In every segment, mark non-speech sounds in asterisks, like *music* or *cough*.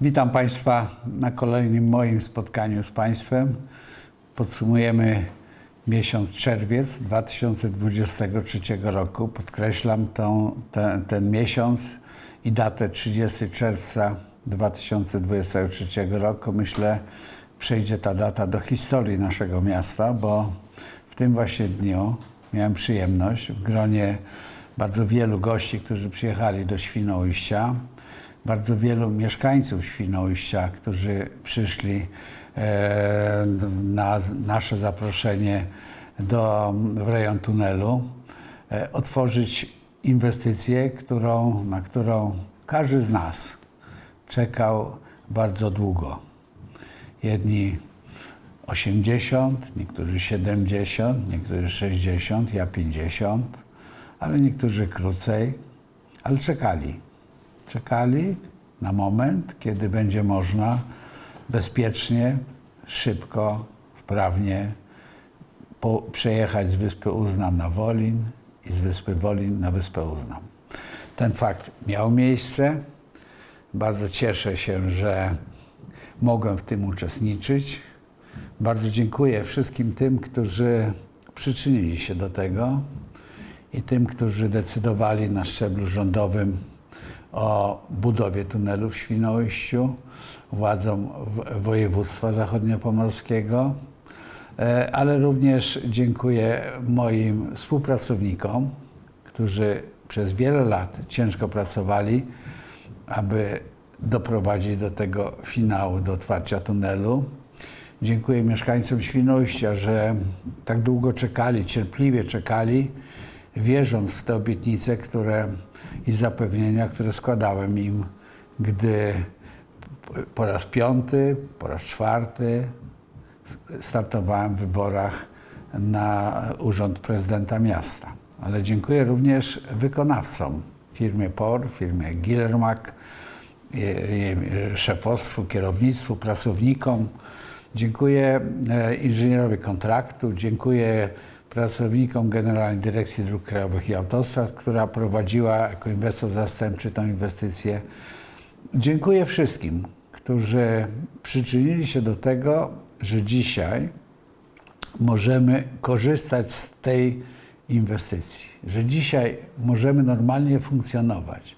Witam Państwa na kolejnym moim spotkaniu z Państwem. Podsumujemy miesiąc czerwiec 2023 roku. Podkreślam tą, ten, ten miesiąc i datę 30 czerwca 2023 roku. Myślę, przejdzie ta data do historii naszego miasta, bo w tym właśnie dniu miałem przyjemność w gronie bardzo wielu gości, którzy przyjechali do Świnoujścia, bardzo wielu mieszkańców Świnoujścia, którzy przyszli e, na nasze zaproszenie do, w rejon tunelu, e, otworzyć inwestycję, którą, na którą każdy z nas czekał bardzo długo. Jedni 80, niektórzy 70, niektórzy 60, ja 50, ale niektórzy krócej, ale czekali. Czekali na moment, kiedy będzie można bezpiecznie, szybko, sprawnie po, przejechać z wyspy Uznam na Wolin i z wyspy Wolin na wyspę Uznam. Ten fakt miał miejsce. Bardzo cieszę się, że mogłem w tym uczestniczyć. Bardzo dziękuję wszystkim tym, którzy przyczynili się do tego i tym, którzy decydowali na szczeblu rządowym o budowie tunelu w Świnoujściu, władzom województwa zachodniopomorskiego, E, ale również dziękuję moim współpracownikom, którzy przez wiele lat ciężko pracowali, aby doprowadzić do tego finału, do otwarcia tunelu. Dziękuję mieszkańcom Świnoujścia, że tak długo czekali, cierpliwie czekali, wierząc w te obietnice które, i zapewnienia, które składałem im, gdy po raz piąty, po raz czwarty startowałem w wyborach na urząd prezydenta miasta. Ale dziękuję również wykonawcom, firmie POR, firmie jej szefostwu, kierownictwu, pracownikom. Dziękuję e, inżynierowi kontraktu, dziękuję pracownikom Generalnej Dyrekcji Dróg Krajowych i Autostrad, która prowadziła jako inwestor zastępczy tę inwestycję. Dziękuję wszystkim, którzy przyczynili się do tego, że dzisiaj możemy korzystać z tej inwestycji, że dzisiaj możemy normalnie funkcjonować,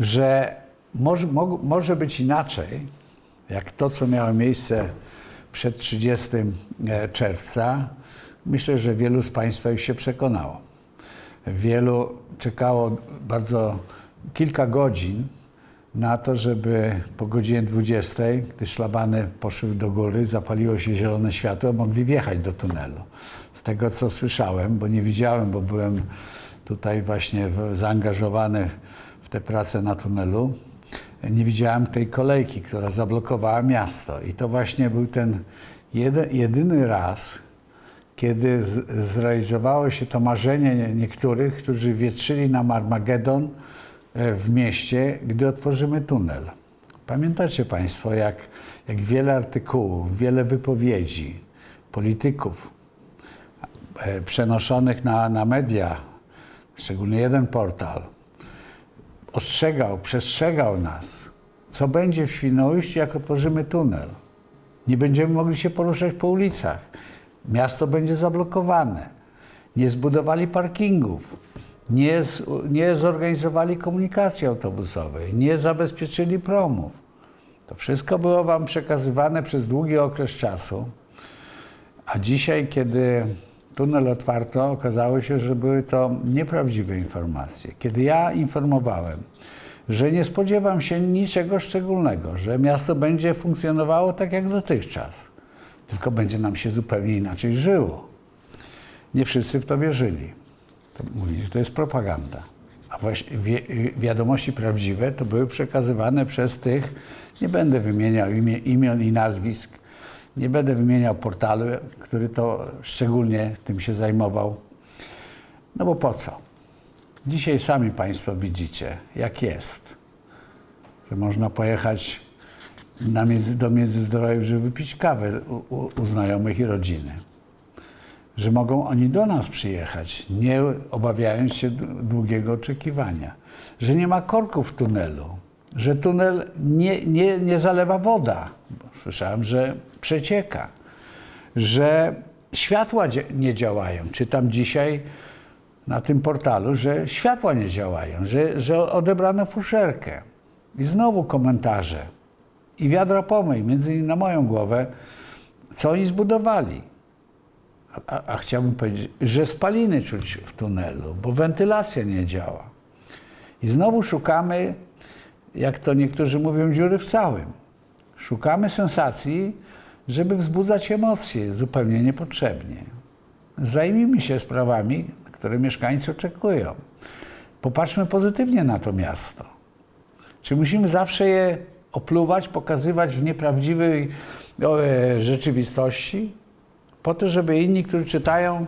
że może, mo- może być inaczej, jak to, co miało miejsce przed 30 czerwca. Myślę, że wielu z Państwa już się przekonało. Wielu czekało bardzo kilka godzin na to, żeby po godzinie 20, gdy szlabany poszły do góry, zapaliło się zielone światło, mogli wjechać do tunelu. Z tego, co słyszałem, bo nie widziałem, bo byłem tutaj właśnie w, zaangażowany w te prace na tunelu, nie widziałem tej kolejki, która zablokowała miasto. I to właśnie był ten jeden, jedyny raz, kiedy zrealizowało się to marzenie nie- niektórych, którzy wietrzyli nam Armagedon e, w mieście, gdy otworzymy tunel. Pamiętacie Państwo, jak, jak wiele artykułów, wiele wypowiedzi polityków e, przenoszonych na, na media, szczególnie jeden portal, ostrzegał, przestrzegał nas, co będzie w Świnoujściu, jak otworzymy tunel. Nie będziemy mogli się poruszać po ulicach. Miasto będzie zablokowane. Nie zbudowali parkingów. Nie, z, nie zorganizowali komunikacji autobusowej. Nie zabezpieczyli promów. To wszystko było Wam przekazywane przez długi okres czasu. A dzisiaj, kiedy tunel otwarto, okazało się, że były to nieprawdziwe informacje. Kiedy ja informowałem, że nie spodziewam się niczego szczególnego, że miasto będzie funkcjonowało tak jak dotychczas, tylko będzie nam się zupełnie inaczej żyło. Nie wszyscy w to wierzyli. To mówili, że to jest propaganda. A właśnie wi- wiadomości prawdziwe to były przekazywane przez tych, nie będę wymieniał imię, imion i nazwisk, nie będę wymieniał portalu, który to szczególnie tym się zajmował. No bo po co? Dzisiaj sami Państwo widzicie, jak jest. Że można pojechać na między, do Międzyzdrojów, żeby wypić kawę u, u, znajomych i rodziny. Że mogą oni do nas przyjechać, nie obawiając się długiego oczekiwania. Że nie ma korków w tunelu. że tunel nie, nie, nie zalewa woda. Słyszałem, że przecieka, że światła nie działają. Czytam dzisiaj na tym portalu, że światła nie działają, że, że odebrano fuszerkę. I znowu komentarze. I wiadro pomyj, między innymi na moją głowę, co oni zbudowali. A, a, chciałbym powiedzieć, że spaliny czuć w tunelu, bo wentylacja nie działa. I znowu szukamy, jak to niektórzy mówią, dziury w całym. Szukamy sensacji, żeby wzbudzać emocje zupełnie niepotrzebnie. Zajmijmy się sprawami, które mieszkańcy oczekują. Popatrzmy pozytywnie na to miasto. Czy musimy zawsze je opluwać, pokazywać w nieprawdziwej e, rzeczywistości? Po to, żeby inni, którzy czytają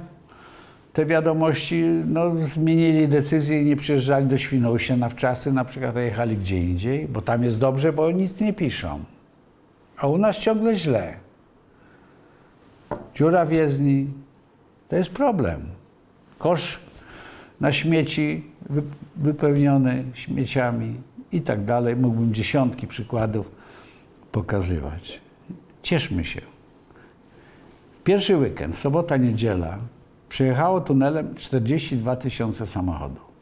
te wiadomości, no, zmienili decyzję i nie przyjeżdżali do Świnoujścia na wczasy, na przykład jechali gdzie indziej, bo tam jest dobrze, bo nic nie piszą. A u nas ciągle źle. Dziura w jezdni, to jest problem. Kosz na śmieci wy- wypełniony śmieciami i tak dalej. Mógłbym dziesiątki przykładów pokazywać. Cieszmy się. Pierwszy weekend, sobota, niedziela, przyjechało tunelem 42 tysiące samochodów.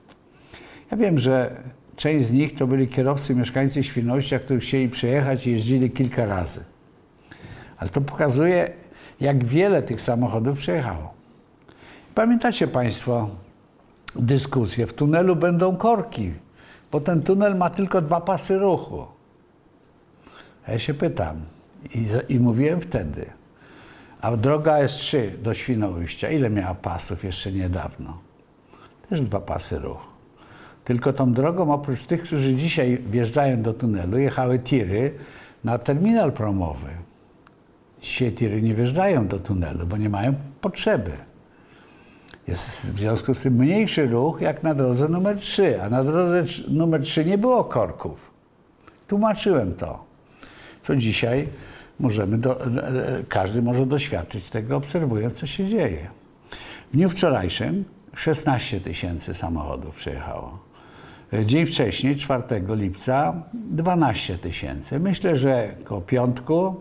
Ja wiem, że część z nich to byli kierowcy, mieszkańcy Świnoujścia, którzy chcieli przyjechać i jeździli kilka razy. Ale to pokazuje, jak wiele tych samochodów przyjechało. Pamiętacie Państwo dyskusję, w tunelu będą korki, bo ten tunel ma tylko dwa pasy ruchu. Ja się pytam i, i mówiłem wtedy, a droga S3 do Świnoujścia, ile miała pasów jeszcze niedawno? Też dwa pasy ruchu. Tylko tą drogą, oprócz tych, którzy dzisiaj wjeżdżają do tunelu, jechały tiry na terminal promowy. Dzisiaj tiry nie wjeżdżają do tunelu, bo nie mają potrzeby. Jest w związku z tym mniejszy ruch jak na drodze numer 3, a na drodze numer 3 nie było korków. Tłumaczyłem to. Co dzisiaj możemy, do, e, każdy może doświadczyć tego, obserwując, co się dzieje. W dniu wczorajszym 16 tysięcy samochodów przyjechało. E, Dzień wcześniej, 4 lipca, 12 tysięcy. Myślę, że koło piątku,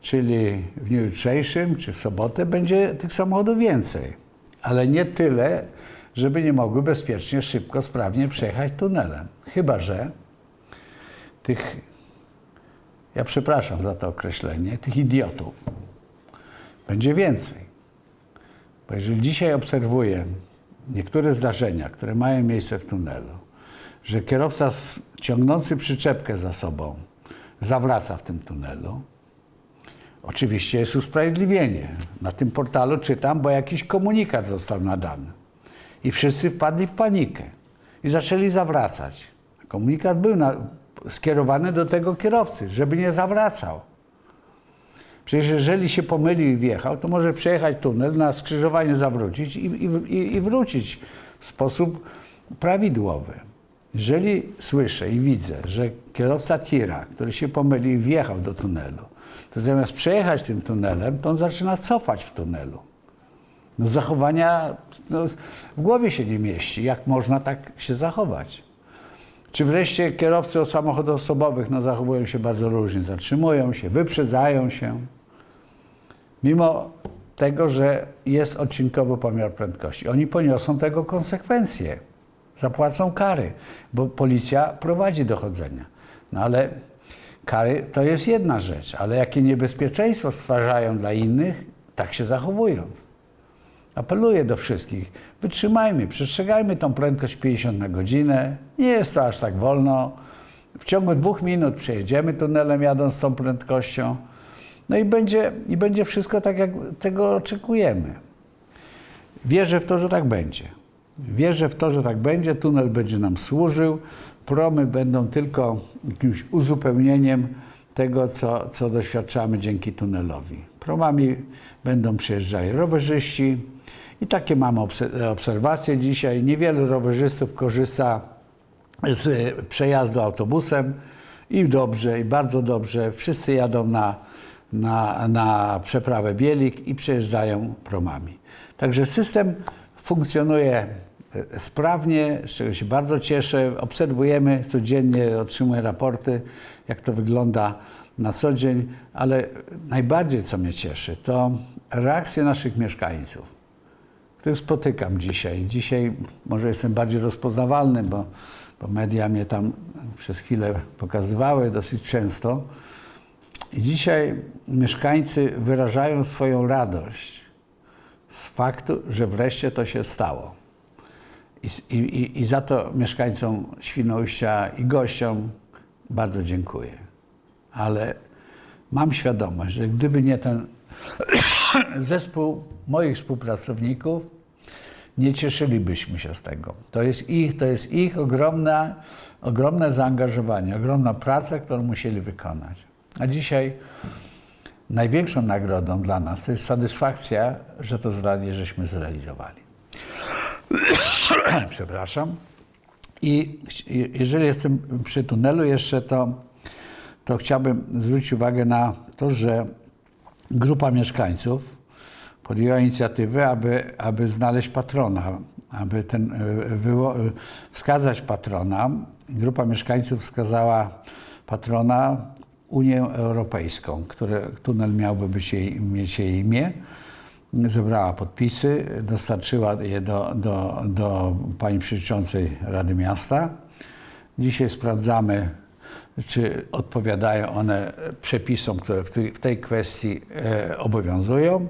czyli w dniu jutrzejszym czy w sobotę, będzie tych samochodów więcej. Ale nie tyle, żeby nie mogły bezpiecznie, szybko, sprawnie przejechać tunelem. Chyba, że tych, ja przepraszam za to określenie, tych idiotów będzie więcej. Bo jeżeli dzisiaj obserwuję niektóre zdarzenia, które mają miejsce w tunelu, że kierowca ciągnący przyczepkę za sobą zawraca w tym tunelu, oczywiście jest usprawiedliwienie. Na tym portalu czytam, bo jakiś komunikat został nadany. I wszyscy wpadli w panikę i zaczęli zawracać. Komunikat był na, skierowany do tego kierowcy, żeby nie zawracał. Przecież jeżeli się pomylił i wjechał, to może przejechać tunel, na skrzyżowaniu zawrócić i, i, i- wrócić w sposób prawidłowy. Jeżeli słyszę i widzę, że kierowca tira, który się pomylił i wjechał do tunelu, to zamiast przejechać tym tunelem, to on zaczyna cofać w tunelu. No, zachowania no, w głowie się nie mieści. Jak można tak się zachować? Czy wreszcie kierowcy samochodów osobowych no, zachowują się bardzo różnie, zatrzymują się, wyprzedzają się, mimo tego, że jest odcinkowy pomiar prędkości. Oni poniosą tego konsekwencje, zapłacą kary, bo policja prowadzi dochodzenia. No ale kary to jest jedna rzecz, ale jakie niebezpieczeństwo stwarzają dla innych, tak się zachowując. Apeluję do wszystkich, wytrzymajmy, przestrzegajmy tą prędkość 50 na godzinę. Nie jest to aż tak wolno. W ciągu dwóch minut przejedziemy tunelem jadąc tą prędkością. No i będzie, i będzie wszystko tak, jak tego oczekujemy. Wierzę w to, że tak będzie. Wierzę w to, że tak będzie. Tunel będzie nam służył. Promy będą tylko jakimś uzupełnieniem tego, co, co doświadczamy dzięki tunelowi. Promami będą przyjeżdżali rowerzyści i takie mamy obse- obserwacje dzisiaj. Niewielu rowerzystów korzysta z przejazdu autobusem i dobrze, i bardzo dobrze. Wszyscy jadą na, na, na przeprawę Bielik i przejeżdżają promami. Także system funkcjonuje sprawnie, z czego się bardzo cieszę. Obserwujemy codziennie, otrzymuję raporty, jak to wygląda na co dzień, ale najbardziej co mnie cieszy, to reakcje naszych mieszkańców, których spotykam dzisiaj. Dzisiaj może jestem bardziej rozpoznawalny, bo, bo media mnie tam przez chwilę pokazywały dosyć często. I dzisiaj mieszkańcy wyrażają swoją radość z faktu, że wreszcie to się stało. I, i, I za to mieszkańcom Świnoujścia i gościom bardzo dziękuję. Ale mam świadomość, że gdyby nie ten *coughs* zespół moich współpracowników, nie cieszylibyśmy się z tego. To jest ich, to jest ich ogromne, ogromne zaangażowanie, ogromna praca, którą musieli wykonać. A dzisiaj największą nagrodą dla nas to jest satysfakcja, że to zadanie żeśmy zrealizowali. *coughs* Przepraszam. I jeżeli jestem przy tunelu jeszcze, to, to chciałbym zwrócić uwagę na to, że grupa mieszkańców podjęła inicjatywę, aby, aby znaleźć patrona, aby ten, wyło, wskazać patrona. Grupa mieszkańców wskazała patrona Unię Europejską, który tunel miałby być jej, mieć jej imię. Zebrała podpisy, dostarczyła je do, do, do pani przewodniczącej Rady Miasta. Dzisiaj sprawdzamy, czy odpowiadają one przepisom, które w tej, w tej kwestii e, obowiązują.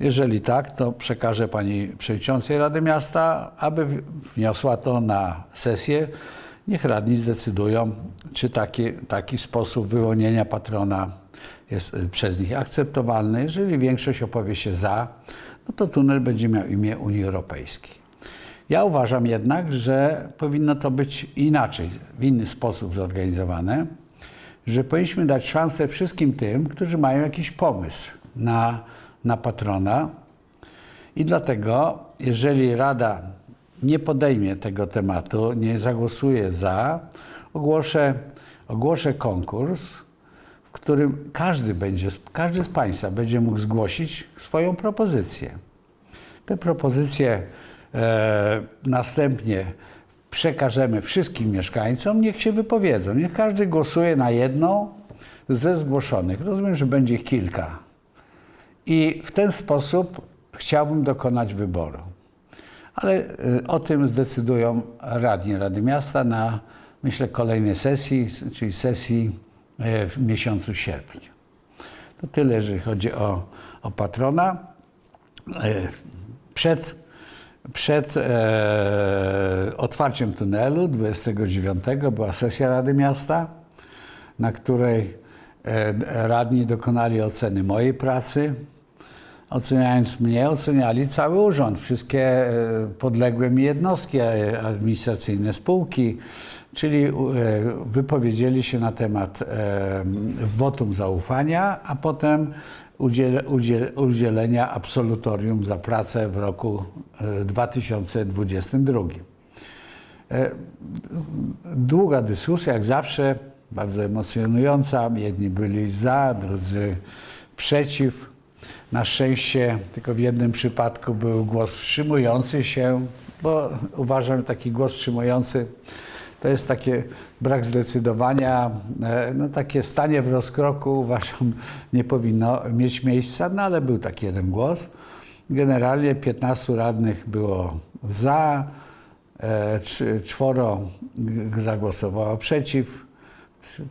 Jeżeli tak, to przekażę pani przewodniczącej Rady Miasta, aby wniosła to na sesję. Niech radni zdecydują, czy taki, taki sposób wyłonienia patrona jest przez nich akceptowalny. Jeżeli większość opowie się za, no to tunel będzie miał imię Unii Europejskiej. Ja uważam jednak, że powinno to być inaczej, w inny sposób zorganizowane, że powinniśmy dać szansę wszystkim tym, którzy mają jakiś pomysł na, na patrona. I dlatego, jeżeli Rada nie podejmie tego tematu, nie zagłosuje za, ogłoszę, ogłoszę konkurs, w którym każdy, będzie, każdy z Państwa będzie mógł zgłosić swoją propozycję. Te propozycje e, następnie przekażemy wszystkim mieszkańcom, niech się wypowiedzą. Niech każdy głosuje na jedną ze zgłoszonych. Rozumiem, że będzie kilka. I w ten sposób chciałbym dokonać wyboru. Ale y, o tym zdecydują radni Rady Miasta na, myślę, kolejnej sesji, czyli sesji e, w miesiącu sierpniu. To tyle, jeżeli chodzi o, o patrona. E, Przed, przed e, otwarciem tunelu 29 była sesja Rady Miasta, na której e, radni dokonali oceny mojej pracy. Oceniając mnie, oceniali cały urząd, wszystkie e, podległe mi jednostki e, administracyjne, spółki, czyli e, wypowiedzieli się na temat e, wotum zaufania, a potem udziel, udziel, udzielenia absolutorium za pracę w roku e, 2022. E, Długa dyskusja, jak zawsze, bardzo emocjonująca. Jedni byli za, drudzy przeciw. Na szczęście tylko w jednym przypadku był głos wstrzymujący się, bo uważam, że taki głos wstrzymujący to jest takie brak zdecydowania, e, no takie stanie w rozkroku uważam *laughs* nie powinno mieć miejsca, no ale był taki jeden głos. Generalnie 15 radnych było za, e, czworo zagłosowało przeciw.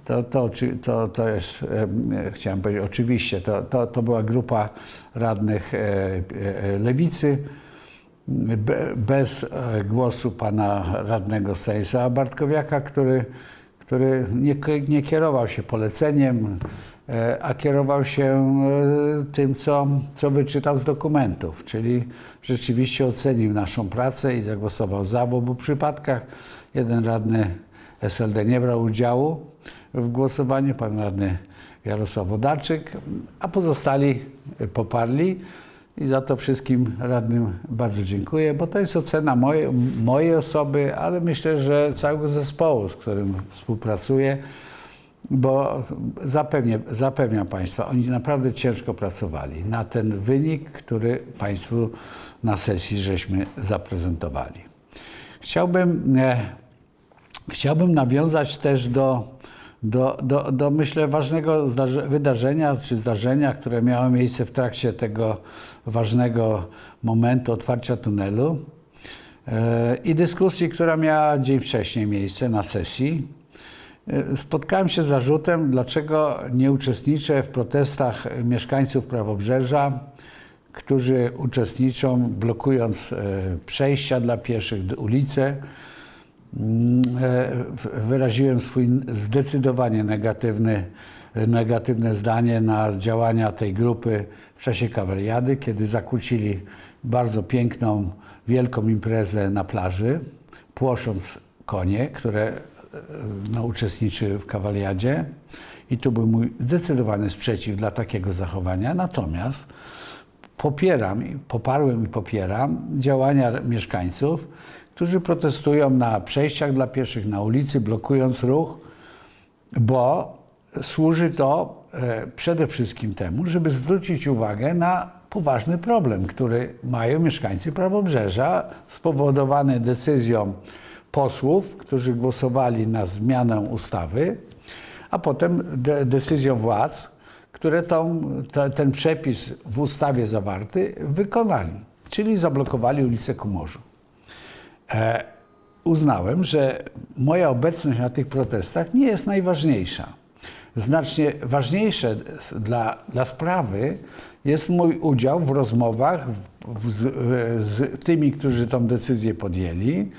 To, to, to, to jest, e, chciałem powiedzieć, oczywiście, to, to, to była grupa radnych lewicy, bez e, głosu pana radnego Stanisława Bartkowiaka, który, który nie, nie kierował się poleceniem, e, a kierował się e, tym, co, co wyczytał z dokumentów, czyli rzeczywiście ocenił naszą pracę i zagłosował za w obu przypadkach. Jeden radny SLD nie brał udziału w głosowaniu, pan radny Jarosław Wodarczyk, a pozostali poparli. I za to wszystkim radnym bardzo dziękuję, bo to jest ocena moje, mojej osoby, ale myślę, że całego zespołu, z którym współpracuję, bo zapewnię, zapewniam Państwa, oni naprawdę ciężko pracowali na ten wynik, który Państwu na sesji żeśmy zaprezentowali. Chciałbym, e, chciałbym nawiązać też do, do, do, do myślę, ważnego wydarzenia czy zdarzenia, które miało miejsce w trakcie tego ważnego momentu otwarcia tunelu e, i dyskusji, która miała dzień wcześniej miejsce na sesji. E, Spotkałem się z zarzutem, dlaczego nie uczestniczę w protestach mieszkańców Prawobrzeża, którzy uczestniczą blokując e, przejścia dla pieszych, ulice. Mm, e, Wyraziłem swój zdecydowanie negatywny, negatywne zdanie na działania tej grupy w czasie kawaliady, kiedy zakłócili bardzo piękną, wielką imprezę na plaży, płosząc konie, które e, no, uczestniczyły w kawaliadzie. I tu był mój zdecydowany sprzeciw dla takiego zachowania. Natomiast popieram, poparłem i popieram działania mieszkańców, którzy protestują na przejściach dla pieszych, na ulicy, blokując ruch, bo służy to e, przede wszystkim temu, żeby zwrócić uwagę na poważny problem, który mają mieszkańcy Prawobrzeża, spowodowany decyzją posłów, którzy głosowali na zmianę ustawy, a potem de decyzją władz, które tą, te, ten przepis w ustawie zawarty wykonali, czyli zablokowali ulicę ku morzu. E, uznałem, że moja obecność na tych protestach nie jest najważniejsza. Znacznie ważniejsze dla, dla sprawy jest mój udział w rozmowach z, z tymi, którzy tą decyzję podjęli,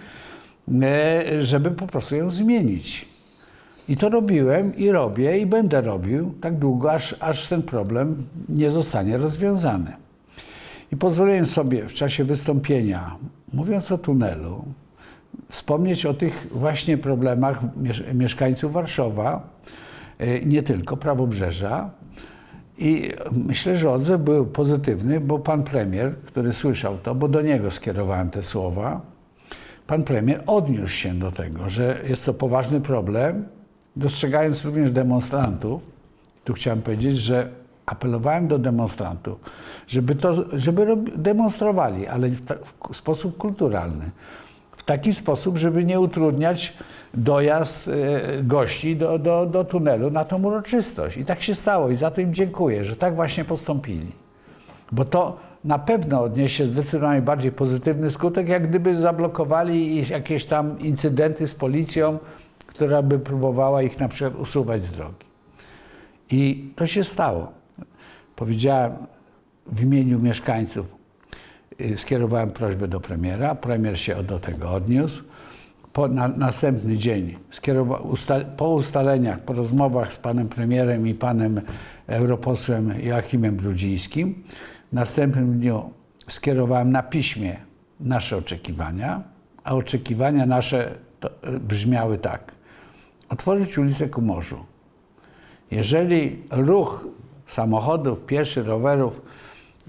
e, żeby po prostu ją zmienić. I to robiłem i robię i będę robił tak długo, aż, aż ten problem nie zostanie rozwiązany. I pozwoliłem sobie w czasie wystąpienia, mówiąc o tunelu, wspomnieć o tych właśnie problemach miesz- mieszkańców Warszawa, y, nie tylko Prawobrzeża. I myślę, że odzew był pozytywny, bo pan premier, który słyszał to, bo do niego skierowałem te słowa, pan premier odniósł się do tego, że jest to poważny problem, dostrzegając również demonstrantów. Tu chciałem powiedzieć, że apelowałem do demonstrantów, żeby, to, żeby demonstrowali, ale w, ta, w sposób kulturalny. W taki sposób, żeby nie utrudniać dojazd e, gości do, do, do tunelu na tą uroczystość. I tak się stało i za to im dziękuję, że tak właśnie postąpili. Bo to na pewno odniesie zdecydowanie bardziej pozytywny skutek, jak gdyby zablokowali jakieś tam incydenty z policją, która by próbowała ich na przykład usuwać z drogi. I to się stało. Powiedziałem w imieniu mieszkańców, y, skierowałem prośbę do premiera, premier się do tego odniósł. Po, na, następny dzień, usta, po ustaleniach, po rozmowach z panem premierem i panem europosłem Joachimem Brudzińskim, w następnym dniu skierowałem na piśmie nasze oczekiwania, a oczekiwania nasze to, y, brzmiały tak. Otworzyć ulicę ku morzu. Jeżeli ruch samochodów, pieszych, rowerów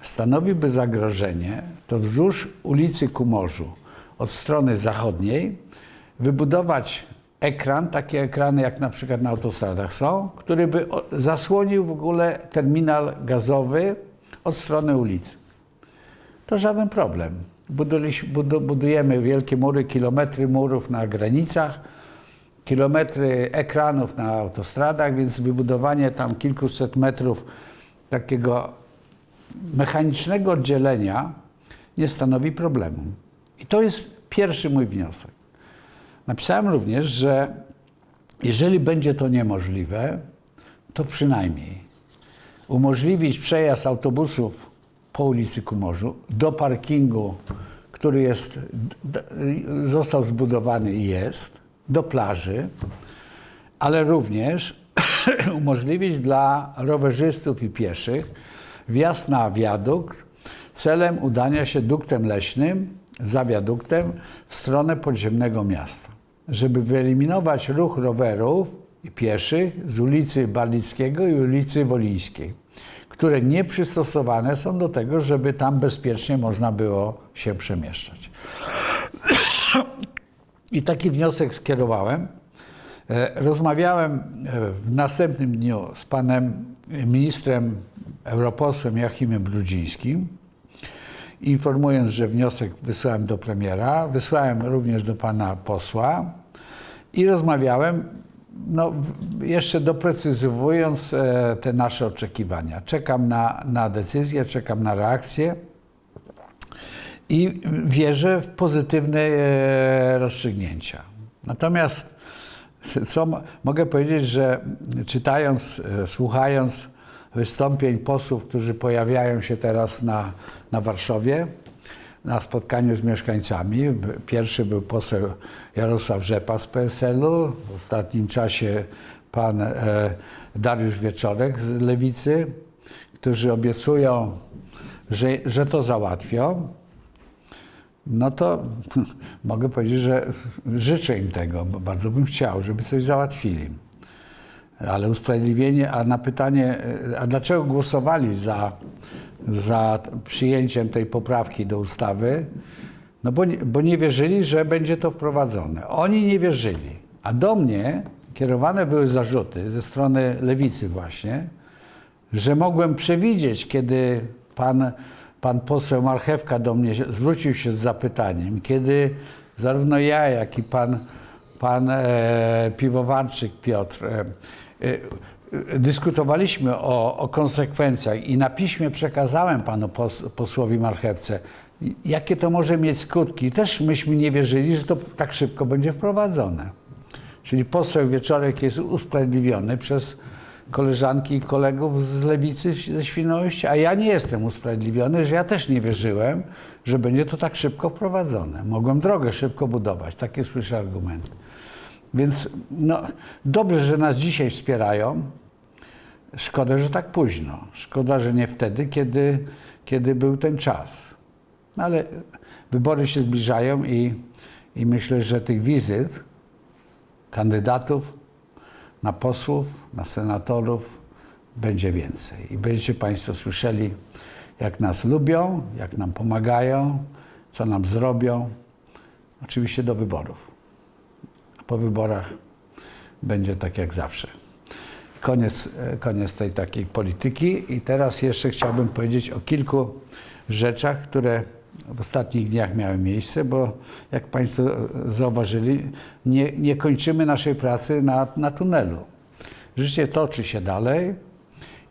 stanowiłby zagrożenie, to wzdłuż ulicy ku morzu od strony zachodniej wybudować ekran, takie ekrany jak na przykład na autostradach są, który by zasłonił w ogóle terminal gazowy od strony ulicy. To żaden problem. Budujemy wielkie mury, kilometry murów na granicach, kilometry ekranów na autostradach, więc wybudowanie tam kilkuset metrów takiego mechanicznego oddzielenia nie stanowi problemu. I to jest pierwszy mój wniosek. Napisałem również, że jeżeli będzie to niemożliwe, to przynajmniej umożliwić przejazd autobusów po ulicy ku morzu do parkingu, który jest, został zbudowany i jest, do plaży, ale również *coughs* umożliwić dla rowerzystów i pieszych wjazd na wiadukt celem udania się duktem leśnym za wiaduktem w stronę podziemnego miasta, żeby wyeliminować ruch rowerów i pieszych z ulicy Barlickiego i ulicy Wolińskiej, które nie przystosowane są do tego, żeby tam bezpiecznie można było się przemieszczać. I taki wniosek skierowałem. E, Rozmawiałem e, w następnym dniu z panem ministrem, europosłem Joachimem Brudzińskim informując, że wniosek wysłałem do premiera, wysłałem również do pana posła i rozmawiałem, no, jeszcze doprecyzowując e, te nasze oczekiwania. Czekam na, na decyzję, czekam na reakcję i wierzę w pozytywne e, rozstrzygnięcia. Natomiast co mo- mogę powiedzieć, że czytając, e, słuchając wystąpień posłów, którzy pojawiają się teraz na, na Warszawie, na spotkaniu z mieszkańcami. Pierwszy był poseł Jarosław Rzepa z PSL-u, w ostatnim czasie pan e, Dariusz Wieczorek z Lewicy, którzy obiecują, że, że to załatwią no to *laughs* mogę powiedzieć, że życzę im tego, bo bardzo bym chciał, żeby coś załatwili. Ale usprawiedliwienie, a na pytanie, a dlaczego głosowali za, za przyjęciem tej poprawki do ustawy? No bo, bo nie wierzyli, że będzie to wprowadzone. Oni nie wierzyli. A do mnie kierowane były zarzuty ze strony lewicy właśnie, że mogłem przewidzieć, kiedy pan, pan poseł Marchewka do mnie zwrócił się z zapytaniem, kiedy zarówno ja, jak i pan, pan e, piwowarczyk Piotr e, e, dyskutowaliśmy o, o konsekwencjach i na piśmie przekazałem panu pos, posłowi Marchewce, jakie to może mieć skutki. Też myśmy nie wierzyli, że to tak szybko będzie wprowadzone. Czyli poseł Wieczorek jest usprawiedliwiony przez koleżanki i kolegów z lewicy ze Świnoujścia, a ja nie jestem usprawiedliwiony, że ja też nie wierzyłem, że będzie to tak szybko wprowadzone. Mogłem drogę szybko budować. Takie słyszę argumenty. Więc no, dobrze, że nas dzisiaj wspierają. Szkoda, że tak późno. Szkoda, że nie wtedy, kiedy, kiedy był ten czas. No, ale wybory się zbliżają i, i myślę, że tych wizyt kandydatów na posłów, na senatorów będzie więcej. I będziecie Państwo słyszeli, jak nas lubią, jak nam pomagają, co nam zrobią. Oczywiście do wyborów. A po wyborach będzie tak jak zawsze. Koniec, koniec tej takiej polityki. I teraz jeszcze chciałbym powiedzieć o kilku rzeczach, które w ostatnich dniach miały miejsce, bo jak Państwo zauważyli, nie, nie kończymy naszej pracy na, na tunelu. Życie toczy się dalej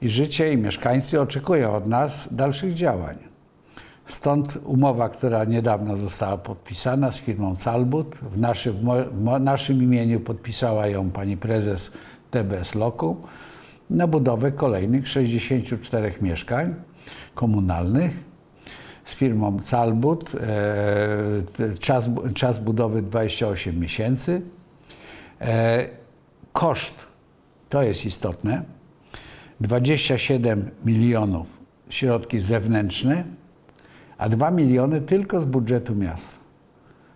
i życie i mieszkańcy oczekują od nas dalszych działań. Stąd umowa, która niedawno została podpisana z firmą Calbut. W, naszy, w, naszym imieniu podpisała ją pani prezes TBS Loku na budowę kolejnych 64 mieszkań komunalnych z firmą Calbut. E, czas, czas budowy 28 miesięcy. E, koszt, to jest istotne, 27 milionów środki zewnętrzne, a 2 miliony tylko z budżetu miasta.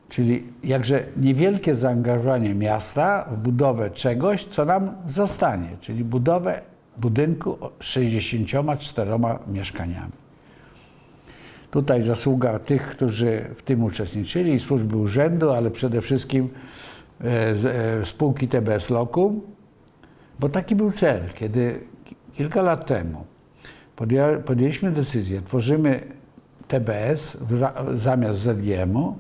Czyli jakże niewielkie zaangażowanie miasta w budowę czegoś, co nam zostanie, czyli budowę budynku o 64 mieszkaniami. Tutaj zasługa tych, którzy w tym uczestniczyli, służby urzędu, ale przede wszystkim e, e, spółki TBS Lokum, bo taki był cel, kiedy ki- kilka lat temu podjęliśmy decyzję, tworzymy TBS zamiast ZGM-u,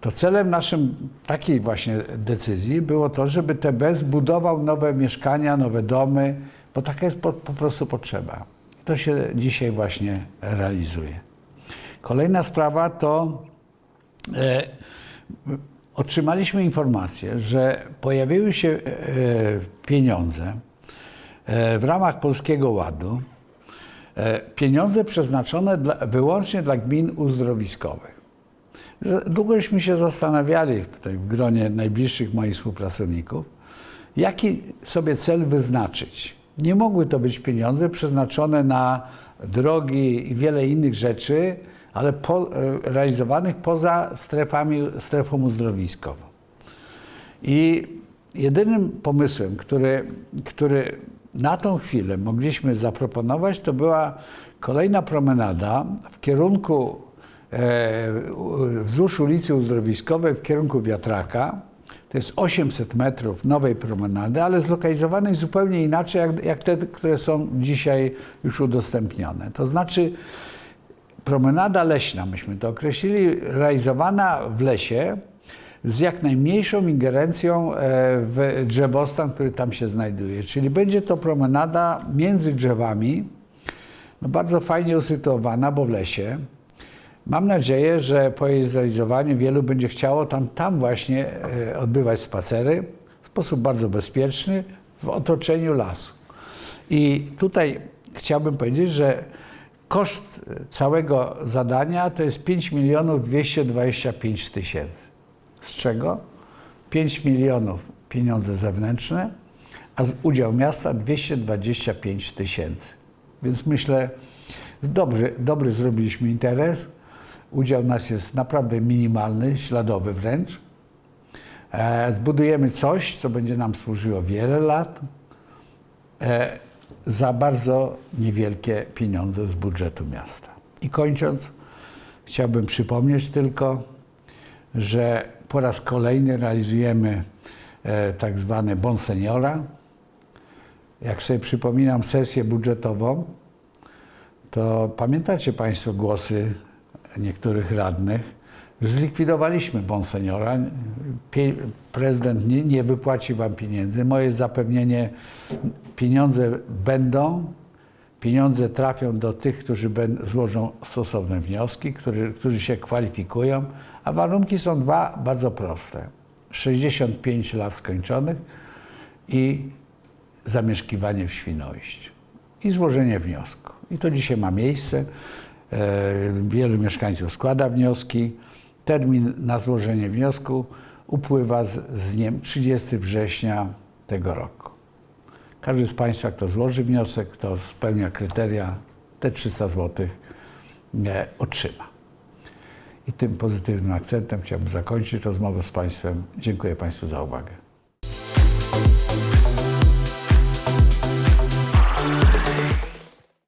to celem naszym takiej właśnie decyzji było to, żeby TBS budował nowe mieszkania, nowe domy, bo taka jest po, po prostu potrzeba. To się dzisiaj właśnie realizuje. Kolejna sprawa to e, otrzymaliśmy informację, że pojawiły się e, pieniądze e, w ramach Polskiego Ładu, e, pieniądze przeznaczone dla, wyłącznie dla gmin uzdrowiskowych. Długośmy się zastanawiali tutaj w gronie najbliższych moich współpracowników, jaki sobie cel wyznaczyć. Nie mogły to być pieniądze przeznaczone na drogi i wiele innych rzeczy, ale po, e, realizowanych poza strefami, strefą uzdrowiskową. I jedynym pomysłem, który, który na tą chwilę mogliśmy zaproponować, to była kolejna promenada w kierunku e, wzdłuż ulicy Uzdrowiskowej, w kierunku Wiatraka. To jest 800 metrów nowej promenady, ale zlokalizowanej zupełnie inaczej, jak, jak te, które są dzisiaj już udostępnione. To znaczy, promenada leśna, myśmy to określili, realizowana w lesie z jak najmniejszą ingerencją e, w drzewostan, który tam się znajduje. Czyli będzie to promenada między drzewami, no bardzo fajnie usytuowana, bo w lesie. Mam nadzieję, że po jej zrealizowaniu wielu będzie chciało tam, tam właśnie e, odbywać spacery w sposób bardzo bezpieczny w otoczeniu lasu. I tutaj chciałbym powiedzieć, że koszt całego zadania to jest 5 milionów 225 tysięcy. Z czego 5 milionów pieniądze zewnętrzne, a udział miasta 225 tysięcy. Więc myślę, dobry, dobry zrobiliśmy interes. Udział nas jest naprawdę minimalny, śladowy wręcz. E, zbudujemy coś, co będzie nam służyło wiele lat e, za bardzo niewielkie pieniądze z budżetu miasta. I kończąc, chciałbym przypomnieć tylko, że po raz kolejny realizujemy e, tak zwane Bon Seniora. Jak sobie przypominam sesję budżetową, to pamiętacie Państwo głosy niektórych radnych, zlikwidowaliśmy Bon Seniora. Prezydent nie, nie wypłaci Wam pieniędzy. Moje zapewnienie, pieniądze będą, pieniądze trafią do tych, którzy złożą stosowne wnioski, którzy, którzy się kwalifikują, a warunki są dwa bardzo proste. 65 lat skończonych i zamieszkiwanie w Świnoujściu i złożenie wniosku. I to dzisiaj ma miejsce. E, Wielu mieszkańców składa wnioski. Termin na złożenie wniosku upływa z, z dniem 30 września tego roku. Każdy z Państwa, kto złoży wniosek, kto spełnia kryteria, te 300 zł e, otrzyma. I tym pozytywnym akcentem chciałbym zakończyć rozmowę z Państwem. Dziękuję Państwu za uwagę.